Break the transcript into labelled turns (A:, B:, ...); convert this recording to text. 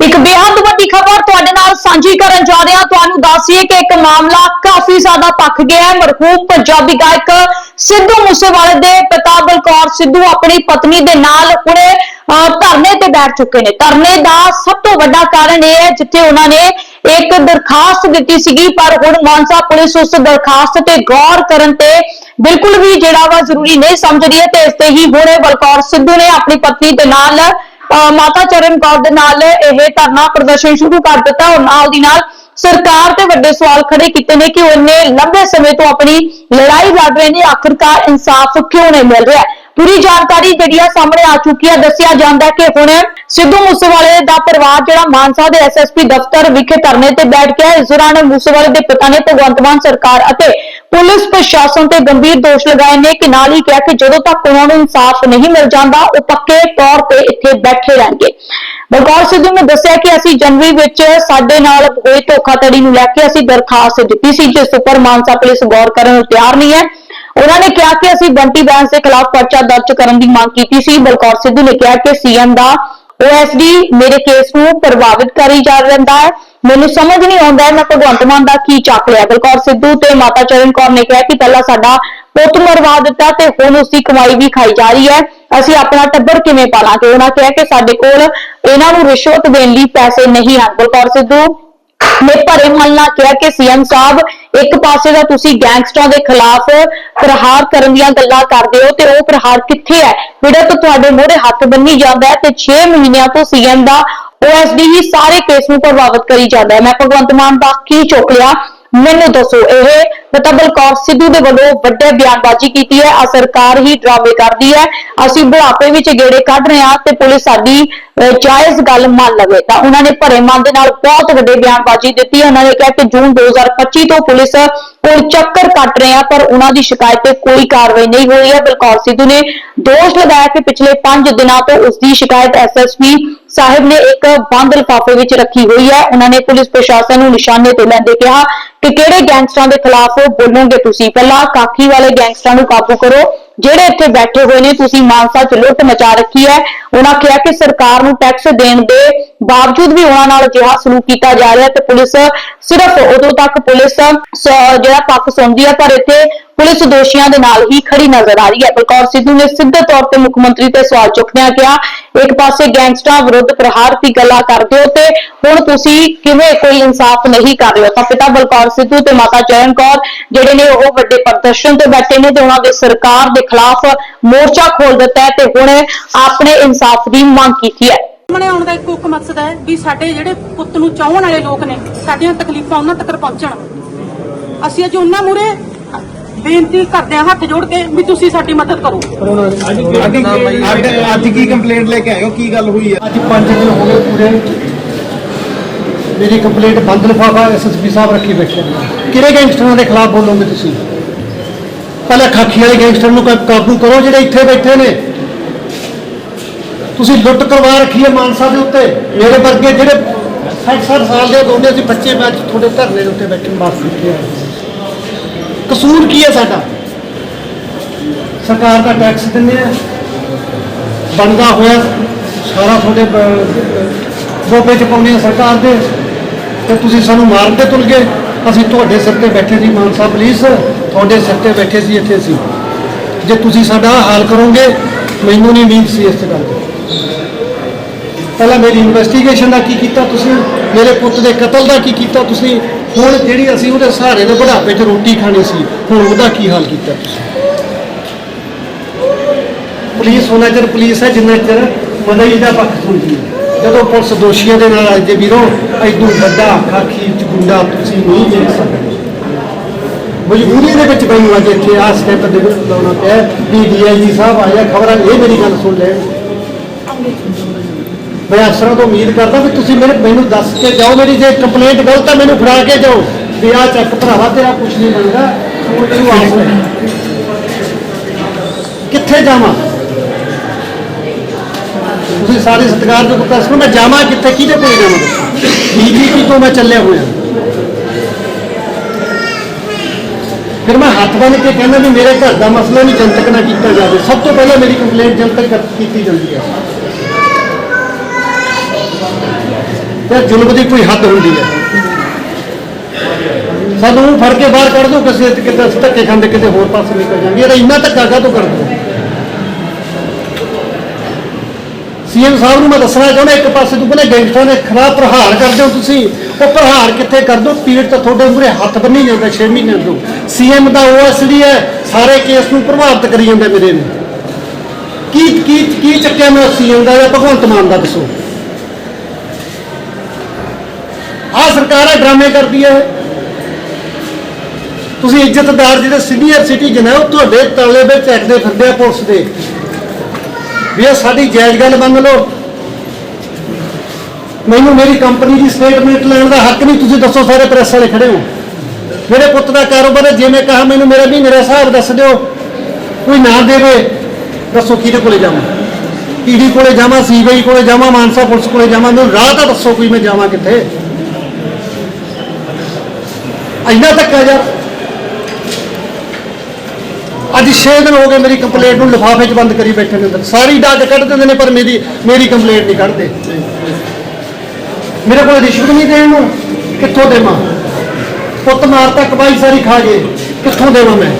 A: ਇੱਕ ਬੇहद ਵੱਡੀ ਖਬਰ ਤੁਹਾਡੇ ਨਾਲ ਸਾਂਝੀ ਕਰਨ ਜਾ ਰਹੇ ਹਾਂ ਤੁਹਾਨੂੰ ਦੱਸੀਏ ਕਿ ਇੱਕ ਮਾਮਲਾ ਕਾਫੀ ਜ਼ਿਆਦਾ ਪੱਕ ਗਿਆ ਹੈ। ਮਰਹੂਮ ਪੰਜਾਬੀ ਗਾਇਕ ਸਿੱਧੂ ਮੂਸੇਵਾਲੇ ਦੇ ਪਿਤਾ ਬਲਕੌਰ ਸਿੱਧੂ ਆਪਣੀ ਪਤਨੀ ਦੇ ਨਾਲ ਹੁਣੇ ਅਹ, ਧਰਨੇ ਤੇ ਬੈਠ ਚੁੱਕੇ ਨੇ। ਧਰਨੇ ਦਾ ਸਭ ਤੋਂ ਵੱਡਾ ਕਾਰਨ ਇਹ ਹੈ ਜਿੱਥੇ ਉਹਨਾਂ ਨੇ ਇੱਕ ਦਰਖਾਸਤ ਦਿੱਤੀ ਸੀਗੀ ਪਰ ਹੁਣ ਮਾਨਸਾ ਪੁਲਿਸ ਉਸ ਦਰਖਾਸਤ ਤੇ ਗੌਰ ਕਰਨ ਤੇ ਬਿਲਕੁਲ ਵੀ ਜਿਹੜਾ ਵਾ ਜ਼ਰੂਰੀ ਨਹੀਂ ਸਮਝ ਰਹੀ ਹੈ ਤੇ ਇਸ ਤੇ ਹੀ ਹੁਣੇ ਬਲਕੌਰ ਸਿੱਧੂ ਨੇ ਆਪਣੀ ਪਤਨੀ ਦੇ ਨਾਲ ਮਾਤਾ ਚਰਨ ਕੌਰ ਦੇ ਨਾਲ ਇਹ ਧਰਨਾ ਪ੍ਰਦਰਸ਼ਨ ਸ਼ੁਰੂ ਕਰ ਦਿੱਤਾ ਔਰ ਨਾਲ ਦੀ ਨਾਲ ਸਰਕਾਰ ਤੇ ਵੱਡੇ ਸਵਾਲ ਖੜੇ ਕੀਤੇ ਨੇ ਕਿ ਉਹਨੇ ਲੰਬੇ ਸਮੇਂ ਤੋਂ ਆਪਣੀ ਲੜਾਈ ਲੜ ਰਹੇ ਨੇ, ਆਖਰਕਾਰ ਇਨਸਾਫ ਕਿਉਂ ਨਹੀਂ ਮਿਲ ਰਿਹਾ? ਪੂਰੀ ਜਾਣਕਾਰੀ ਜਿਹੜੀ ਆ ਸਾਹਮਣੇ ਆ ਚੁੱਕੀ ਹੈ ਦੱਸਿਆ ਜਾਂਦਾ ਕਿ ਹੁਣ ਸਿੱਧੂ ਮੂਸੇਵਾਲੇ ਦਾ ਪਰਿਵਾਰ ਜਿਹੜਾ ਮਾਨਸਾ ਦੇ ਐਸਐਸਪੀ ਦਫ਼ਤਰ ਵਿਖੇ ਧਰਨੇ ਤੇ ਬੈਠ ਗਿਆ ਇਸ ਦੌਰਾਨ ਮੂਸੇਵਾਲੇ ਦੇ ਪਿਤਾ ਨੇ ਭਗਵੰਤ ਮਾਨ ਸਰਕਾਰ ਅਤੇ ਪੁਲਿਸ ਪ੍ਰਸ਼ਾਸਨ ਤੇ ਗੰਭੀਰ ਦੋਸ਼ ਲਗਾਏ ਨੇ ਕਿ ਨਾਲ ਹੀ ਕਿਹਾ ਕਿ ਜਦੋਂ ਤੱਕ ਉਹਨਾਂ ਨੂੰ ਇਨਸਾਫ ਨਹੀਂ ਮਿਲ ਜਾਂਦਾ, ਉਹ ਪੱਕੇ ਤੌਰ ਤੇ ਇੱਥੇ ਬੈਠੇ ਰਹਿਣਗੇ। ਬਲਕੌਰ ਸਿੱਧੂ ਨੇ ਦੱਸਿਆ ਕਿ ਅਸੀਂ ਜਨਵਰੀ ਵਿੱਚ ਸਾਡੇ ਨਾਲ ਹੋਈ ਧੋਖਾਧੜੀ ਨੂੰ ਲੈ ਕੇ ਅਸੀਂ ਦਰਖਾਸਤ ਦਿੱਤੀ ਸੀ, ਜਿਸ ਉੱਪਰ ਮਾਨਸਾ ਪੁਲਿਸ ਗੌਰ ਕਰਨ ਨੂੰ ਤਿਆਰ ਨਹੀਂ ਹੈ। ਉਹਨਾਂ ਨੇ ਕਿਹਾ ਕਿ ਅਸੀਂ ਬੰਟੀ ਬੈਂਸ ਦੇ ਖਿਲਾਫ ਪਰਚਾ ਦਰਜ ਕਰਨ ਦੀ ਮੰਗ ਕੀਤੀ ਸੀ। ਬਲਕੌਰ ਸਿੱਧੂ ਨੇ ਕਿਹਾ ਕਿ ਸੀਐਮ ਦਾ ਓਐਸਡੀ ਮੇਰੇ ਕੇਸ ਨੂੰ ਪ੍ਰਭਾਵਿਤ ਕਰੀ ਜਾ ਰਹਿੰਦਾ ਹੈ। ਮੈਨੂੰ ਸਮਝ ਨਹੀਂ ਆਉਂਦਾ ਮੈਂ ਭਗਵੰਤ ਮਾਨ ਦਾ ਕੀ ਚੱਕ ਲਿਆ। ਬਲਕੌਰ ਸਿੱਧੂ ਤੇ ਮਾਤਾ ਚਰਨ ਕੌਰ ਨੇ ਕਿਹਾ ਕਿ ਪਹਿਲਾਂ ਸਾਡਾ ਪੁੱਤ ਮਰਵਾ ਦਿੱਤਾ ਤੇ ਹੁਣ ਉਸਦੀ ਕਮਾਈ ਵੀ ਖਾਈ ਜਾ ਰਹੀ ਹੈ। ਅਸੀਂ ਆਪਣਾ ਟੱਬਰ ਕਿਵੇਂ ਪਾਲਾਂਗੇ? ਉਹਨਾਂ ਕਿਹਾ ਕਿ ਸਾਡੇ ਕੋਲ ਇਹਨਾਂ ਨੂੰ ਰਿਸ਼ਵਤ ਦੇਣ ਲਈ ਪੈਸੇ ਨਹੀਂ ਹਨ। ਬਲਕੌਰ ਸਿੱਧੂ ਨੇ ਭਰੇ ਮਨ ਨਾਲ ਕਿਹਾ ਕਿ ਸੀਐਮ ਸਾਹਿਬ, ਇੱਕ ਪਾਸੇ ਦਾ ਤੁਸੀਂ ਗੈਂਗਸਟਰਾਂ ਦੇ ਖਿਲਾਫ ਪ੍ਰਹਾਰ ਕਰਨ ਦੀਆਂ ਗੱਲਾਂ ਕਰਦੇ ਹੋ ਤੇ ਉਹ ਪ੍ਰਹਾਰ ਕਿੱਥੇ ਹੈ? ਜਿਹੜਾ ਤਾਂ ਤੁਹਾਡੇ ਮੋਹਰੇ ਹੱਥ ਬੰਨੀ ਜਾਂਦਾ ਹੈ ਤੇ 6 ਮਹੀਨਿਆਂ ਤੋਂ ਸੀਐਮ ਦਾ ਓਐਸਡੀ ਹੀ ਸਾਰੇ ਕੇਸ ਨੂੰ ਪ੍ਰਭਾਵਿਤ ਕਰੀ ਜਾਂਦਾ ਹੈ। ਮੈਂ ਭਗਵੰਤ ਮਾਨ ਦਾ ਕੀ ਚੁੱਕ ਲਿਆ? ਮੈਨੂੰ ਦੱਸੋ, ਇਹ ਮਤਲਬ ਕੌਰ ਸਿੱਧੂ ਦੇ ਵੱਲੋਂ ਵੱਡੇ ਬਿਆਨਬਾਜ਼ੀ ਕੀਤੀ ਹੈ। ਆ ਸਰਕਾਰ ਹੀ ਡਰਾਮੇ ਕਰਦੀ ਹੈ। ਅਸੀਂ ਬੁਢਾਪੇ ਵਿੱਚ ਗੇੜੇ ਕੱਢ ਰਹੇ ਹਾਂ ਤੇ ਪੁਲਿਸ ਸਾਡੀ ਜਾਇਜ਼ ਗੱਲ ਮੰਨ ਲਵੇ। ਤਾਂ ਉਹਨਾਂ ਨੇ ਭਰੇ ਮਨ ਦੇ ਨਾਲ ਬਹੁਤ ਵੱਡੇ ਬਿਆਨਬਾਜ਼ੀ ਦਿੱਤੀ ਉਹਨਾਂ ਨੇ ਕਿਹਾ ਕਿ ਜੂਨ 2025 ਤੋਂ ਪੁਲਿਸ ਕੋਲ ਚੱਕਰ ਕੱਟ ਰਹੇ ਆ ਪਰ ਉਹਨਾਂ ਦੀ ਸ਼ਿਕਾਇਤ ਤੇ ਕੋਈ ਕਾਰਵਾਈ ਨਹੀਂ ਹੋਈ ਹੈ। ਬਲਕੌਰ ਸਿੱਧੂ ਨੇ ਦੋਸ਼ ਲਗਾਇਆ ਕਿ ਪਿਛਲੇ 5 ਦਿਨਾਂ ਤੋਂ ਉਸ ਦੀ ਸ਼ਿਕਾਇਤ ਐਸਐਸਪੀ ਸਾਹਿਬ ਨੇ ਇੱਕ ਬੰਦ ਲਿਫਾਫੇ ਵਿੱਚ ਰੱਖੀ ਹੋਈ ਹੈ। ਉਹਨਾਂ ਨੇ ਪੁਲਿਸ ਪ੍ਰਸ਼ਾਸਨ ਨੂੰ ਨਿਸ਼ਾਨੇ ਤੇ ਲੈਂਦੇ ਕਿਹਾ ਕਿ ਕਿਹੜੇ ਗੈਂਗਸਟਰਾਂ ਦੇ ਖਿਲਾਫ ਬੋਲੋਗੇ ਤੁਸੀਂ। ਪਹਿਲਾਂ ਕਾਕੀ ਵਾਲੇ ਗੈਂਗਸਟਰਾਂ ਨੂੰ ਕਾਬੂ ਕਰੋ। ਜਿਹੜੇ ਇੱਥੇ ਬੈਠੇ ਹੋਏ ਨੇ, ਤੁਸੀਂ ਮਾਨਸਾ 'ਚ ਲੁੱਟ ਮਚਾ ਰੱਖੀ ਹੈ। ਉਹਨਾਂ ਕਿਹਾ ਕਿ ਸਰਕਾਰ ਨੂੰ ਟੈਕਸ ਦੇਣ ਦੇ ਬਾਵਜੂਦ ਵੀ ਉਹਨਾਂ ਨਾਲ ਅਜਿਹਾ ਸਲੂਕ ਕੀਤਾ ਜਾ ਰਿਹਾ ਤੇ ਪੁਲਿਸ ਸਿਰਫ ਉਦੋਂ ਤੱਕ ਪੁਲਿਸ ਜਿਹੜਾ ਪੱਖ ਸੁਣਦੀ ਹੈ ਪਰ ਇੱਥੇ ਪੁਲਿਸ ਦੋਸ਼ੀਆਂ ਦੇ ਨਾਲ ਹੀ ਖੜੀ ਨਜ਼ਰ ਆ ਰਹੀ ਹੈ। ਬਲਕੌਰ ਸਿੱਧੂ ਨੇ ਸਿੱਧੇ ਤੌਰ ਤੇ ਮੁੱਖ ਮੰਤਰੀ ਤੇ ਸਵਾਲ ਚੁੱਕਦਿਆਂ ਕਿਹਾ, ਇੱਕ ਪਾਸੇ ਗੈਂਗਸਟਰਾਂ ਵਿਰੁੱਧ ਪ੍ਰਹਾਰ ਦੀ ਗੱਲਾਂ ਕਰਦੇ ਹੋ ਤੇ ਹੁਣ ਤੁਸੀਂ ਕਿਵੇਂ ਕੋਈ ਇਨਸਾਫ ਨਹੀਂ ਕਰ ਰਹੇ ਹੋ? ਤਾਂ ਪਿਤਾ ਬਲਕੌਰ ਸਿੱਧੂ ਤੇ ਮਾਤਾ ਚਰਨ ਕੌਰ ਜਿਹੜੇ ਨੇ ਉਹ ਵੱਡੇ ਪ੍ਰਦਰਸ਼ਨ ਤੇ ਬੈਠੇ ਨੇ ਤੇ ਉਹਨਾਂ ਦੇ ਸਰਕਾਰ ਦੇ ਖਿਲਾਫ ਮੋਰਚਾ ਖੋਲ ਦਿੱਤਾ ਹੈ ਤੇ ਹੁਣ ਆਪਣੇ ਇਨਸਾਫ ਦੀ ਮੰਗ ਕੀਤੀ ਹੈ।
B: ਸਾਹਮਣੇ ਆਉਣ ਦਾ ਇੱਕੋ ਇੱਕ ਮਕਸਦ ਹੈ ਵੀ ਸਾਡੇ ਜਿਹੜੇ ਪੁੱਤ ਨੂੰ ਚਾਹਣ ਵਾਲੇ ਲੋਕ ਨੇ, ਸਾਡੀਆਂ ਤਕਲੀਫਾਂ ਉਹਨਾਂ ਤੱਕ ਪਹੁੰਚਣ। ਅਸੀਂ ਅੱਜ ਉਹਨਾਂ ਮੂਰੇ ਬੇਨਤੀ ਕਰਦੇ ਹਾਂ ਹੱਥ ਜੋੜ ਕੇ ਵੀ ਤੁਸੀਂ ਸਾਡੀ ਮਦਦ ਕਰੋ।
C: ਅੱਜ ਕੀ ਕੰਪਲੇਂਟ ਲੈ ਕੇ ਆਏ ਹੋ? ਕੀ ਗੱਲ ਹੋਈ ਹੈ?
D: ਅੱਜ 5 ਦਿਨ ਹੋ ਗਏ ਪੂਰੇ। ਮੇਰੀ ਕੰਪਲੇਂਟ ਬੰਦ ਲਿਫਾਫਾ ਐਸਐਸਪੀ ਸਾਹਿਬ ਰੱਖੀ ਬੈਠੇ ਨੇ। ਕਿਹੜੇ ਗੈਂਗਸਟਰਾਂ ਦੇ ਖਿਲਾਫ ਬੋਲੋਗੇ ਤੁਸੀਂ? ਪਹਿਲਾਂ ਖਾਖੀ ਵਾਲੇ ਗੈਂਗਸਟਰ ਨੂੰ ਕਾਬੂ ਕਰੋ ਜਿਹੜੇ ਇੱਥੇ ਬੈਠੇ ਨੇ। ਤੁਸੀਂ ਲੁੱਟ ਕਰਵਾ ਰੱਖੀ ਹੈ ਮਾਨਸਾ ਦੇ ਉੱਤੇ। ਮੇਰੇ ਵਰਗੇ ਜਿਹੜੇ 60 ਸਾਲ ਦੇ ਦੋਨੇ ਅਸੀਂ ਬੱਚੇ ਮੈਂ ਅੱਜ ਤੁਹਾਡੇ ਧਰਨੇ ਦੇ ਉੱਤੇ ਵਾਸਤੇ ਇੱਥੇ ਆਏ। ਕਸੂਰ ਕੀ ਹੈ ਸਾਡਾ? ਸਰਕਾਰ ਦਾ ਟੈਕਸ ਦਿੰਦੇ ਆ। ਬਣਦਾ ਹੋਇਆ ਸਾਰਾ ਤੁਹਾਡੇ ਗੋਪੇ ਚ ਪਾਉਂਦੇ ਆ ਸਰਕਾਰ ਦੇ। ਤੇ ਤੁਸੀਂ ਸਾਨੂੰ ਮਾਰਨ ਤੇ ਤੁਲ ਗਏ। ਅਸੀਂ ਤੁਹਾਡੇ ਸਿਰ ਤੇ ਬੈਠੇ ਸੀ, ਮਾਨ ਸਾਹਿਬ ਪੁਲਿਸ। ਤੁਹਾਡੇ ਸਿਰ ਤੇ ਬੈਠੇ ਸੀ ਇੱਥੇ ਸੀ ਜੇ ਤੁਸੀਂ ਸਾਡਾ ਹਾਲ ਕਰੋਗੇ, ਮੈਨੂੰ ਨਹੀਂ ਉਮੀਦ ਸੀ ਇਸ ਗੱਲ ਦੀ। ਪਹਿਲਾਂ ਮੇਰੀ ਇਨਵੈਸਟੀਗੇਸ਼ਨ ਦਾ ਕੀ ਕੀਤਾ ਤੁਸੀਂ? ਮੇਰੇ ਪੁੱਤ ਦੇ ਕਤਲ ਦਾ ਕੀ ਕੀਤਾ ਤੁਸੀਂ? ਹੁਣ ਜਿਹੜੀ ਅਸੀਂ ਉਹਦੇ ਸਹਾਰੇ ਦੇ ਬੁਢਾਪੇ 'ਚ ਰੋਟੀ ਖਾਣੀ ਸੀ, ਹੁਣ ਉਹਦਾ ਕੀ ਹਾਲ ਕੀਤਾ ਤੁਸੀਂ? ਪੁਲਿਸ ਉਹਨਾਂ ਚਿਰ ਪੁਲਿਸ ਹੈ, ਜਿੰਨਾ ਚਿਰ ਮਦਈ ਦਾ ਪੱਖ ਸੁਣਦੀ ਹੈ। ਜਦੋਂ ਪੁਲਿਸ ਦੋਸ਼ੀਆਂ ਦੇ ਨਾਲ ਅੱਜ ਦੇ ਵੀਰੋ ਐਡੂ ਵੱਡਾ ਖਾਖੀ ਚ ਤੁਸੀਂ ਨਹੀਂ ਦੇਖ ਸਕਦੇ। ਮਜਬੂਰੀ ਦੇ ਵਿੱਚ ਮੈਨੂੰ ਅੱਜ ਇੱਥੇ ਆ ਸਟੈਪ ਦੇ ਵਿੱਚ ਲਾਉਣਾ ਪਿਆ ਵੀ ਸਾਹਿਬ ਆਇਆ ਖਬਰਾਂ ਇਹ ਮੇਰੀ ਗੱਲ ਸੁਣ ਲੈਣ ਮੈਂ ਅਫਸਰਾਂ ਤੋਂ ਉਮੀਦ ਕਰਦਾ ਵੀ ਤੁਸੀਂ ਮੇਰੇ ਮੈਨੂੰ ਦੱਸ ਕੇ ਜਾਓ, ਮੇਰੀ ਜੇ ਕੰਪਲੇਂਟ ਗਲਤ ਹੈ, ਮੈਨੂੰ ਫੜਾ ਕੇ ਜਾਓ। ਵੀ ਆ ਚੱਕ ਭਰਾਵਾ ਤੇਰਾ ਕੁਝ ਨਹੀਂ ਬਣਦਾ। ਤੂੰ ਤੈਨੂੰ ਆਸ ਕਿੱਥੇ ਜਾਵਾਂ? ਤੁਸੀਂ ਸਾਰੇ ਸਤਿਕਾਰ ਦੇ ਪ੍ਰੈਸ ਨੂੰ ਮੈਂ ਜਾਵਾਂ ਕਿੱਥੇ? ਕਿਹਦੇ ਕੋਲ ਜਾਵਾਂ? ਬੀਜੇਪੀ ਤੋਂ ਮੈਂ ਚੱਲਿਆ ਹੋਇਆ। ਫਿਰ ਮੈਂ ਹੱਥ ਬੰਨ ਕੇ ਕਹਿੰਦਾ ਵੀ ਮੇਰੇ ਘਰ ਦਾ ਮਸਲਾ ਨਹੀਂ ਜਨਤਕ ਨਾ ਕੀਤਾ ਜਾਵੇ। ਸਭ ਤੋਂ ਪਹਿਲਾਂ ਮੇਰੀ ਕੰਪਲੇਂਟ ਜਨਤਕ ਕੀਤੀ ਜਾਂਦੀ ਹੈ। ਤੇ ਜ਼ੁਲਮ ਦੀ ਕੋਈ ਹੱਦ ਹੁੰਦੀ ਹੈ। ਸਾਨੂੰ ਊਂ ਫੜ ਕੇ ਬਾਹਰ ਕੱਢ ਦਿਓ ਕਿਸੇ ਕਿਤੇ ਅਸੀਂ ਧੱਕੇ ਖਾਂਦੇ ਕਿਤੇ ਹੋਰ ਪਾਸੇ ਨਿਕਲ ਜਾਂਗੇ ਇਹਦਾ ਇੰਨਾ ਧੱਕਾ ਕਾਹਤੋਂ ਕਰ ਦਿਓ ਸੀਐਮ ਸਾਹਿਬ ਨੂੰ ਮੈਂ ਦੱਸਣਾ ਚਾਹੁੰਦਾ, ਇੱਕ ਪਾਸੇ ਤੋਂ ਪਹਿਲੇ ਗੈਂਗਸਟਰਾਂ ਦੇ ਖਿਲਾਫ ਪ੍ਰਹਾਰ ਕਰਦੇ ਹੋ ਤੁਸੀਂ। ਉਹ ਪ੍ਰਹਾਰ ਕਿੱਥੇ ਕਰ ਦੋ? ਪੀੜ ਤਾਂ ਤੁਹਾਡੇ ਮੂਰੇ ਹੱਥ ਬੰਨੀ ਜਾਂਦਾ 6 ਮਹੀਨਿਆਂ ਤੋਂ। ਸੀਐਮ ਦਾ ਓਐਸਡੀ ਹੈ, ਸਾਰੇ ਕੇਸ ਨੂੰ ਪ੍ਰਭਾਵਿਤ ਕਰੀ ਜਾਂਦਾ ਮੇਰੇ ਨੂੰ। ਕੀ ਕੀ ਕੀ ਚੱਕਿਆ ਮੈਂ ਸੀਐਮ ਦਾ ਜਾਂ ਭਗਵੰਤ ਮਾਨ ਦਾ ਦੱਸੋ? ਆਹ ਸਰਕਾਰ ਹੈ, ਡਰਾਮੇ ਕਰਦੀ ਹੈ ਤੁਸੀਂ ਇੱਜ਼ਤਦਾਰ ਜਿਹੜੇ ਸੀਨੀਅਰ ਸਿਟੀਜ਼ਨ ਹੈ, ਉਹ ਤੁਹਾਡੇ ਤਾਲੇ ਵਿੱਚ ਚੱਕਦੇ ਫਿਰਦੇ ਆ ਪੁਲਿਸ ਦੇ। ਵੀ ਇਹ ਸਾਡੀ ਜਾਇਜ਼ ਗੱਲ ਮੰਨ ਲਓ। ਮੈਨੂੰ ਮੇਰੀ ਕੰਪਨੀ ਦੀ ਸਟੇਟਮੈਂਟ ਲੈਣ ਦਾ ਹੱਕ ਨਹੀਂ, ਤੁਸੀਂ ਦੱਸੋ ਸਾਰੇ ਪ੍ਰੈਸ ਵਾਲੇ ਖੜੇ ਹੋ। ਮੇਰੇ ਪੁੱਤ ਦਾ ਕਾਰੋਬਾਰ ਹੈ, ਜੇ ਮੈਂ ਕਹਾ ਮੈਨੂੰ ਮੇਰਾ ਵੀ ਮੇਰਾ ਹਿਸਾਬ ਦੱਸ ਦਿਓ। ਕੋਈ ਨਾ ਦੇਵੇ ਦੱਸੋ ਕਿਹਦੇ ਕੋਲੇ ਜਾਵਾਂ। ਈਡੀ ਕੋਲੇ ਜਾਵਾਂ, ਸੀਬੀਆਈ ਕੋਲੇ ਜਾਵਾਂ, ਮਾਨਸਾ ਪੁਲਿਸ ਕੋਲੇ ਜਾਵਾਂ। ਮੈਨੂੰ ਰਾਹ ਤਾਂ ਦੱਸੋ ਕੋਈ ਮੈਂ ਜਾਵਾਂ ਕਿੱਥੇ। ਇੰਨਾ ਧੱਕਾ ਯਾਰ ਅੱਜ 6 ਦਿਨ ਹੋ ਗਏ ਮੇਰੀ ਕੰਪਲੇਂਟ ਨੂੰ ਲਿਫਾਫੇ 'ਚ ਬੰਦ ਕਰੀ ਬੈਠੇ ਨੇ ਅੰਦਰ। ਸਾਰੀ ਡਾਕ ਕੱਢ ਦਿੰਦੇ ਨੇ, ਪਰ ਮੇਰੀ ਮੇਰੀ ਕੰਪਲੇਂਟ ਨਹੀਂ ਕੱਢਦੇ। ਮੇਰੇ ਕੋਲ ਰਿਸ਼ਵਤ ਨਹੀਂ ਦੇਣ ਨੂੰ। ਕਿੱਥੋਂ ਦੇਵਾਂ? ਪੁੱਤ ਮਾਰਤਾ, ਕਮਾਈ ਸਾਰੀ ਖਾ ਗਏ। ਕਿੱਥੋਂ ਦੇਵਾਂ ਮੈਂ?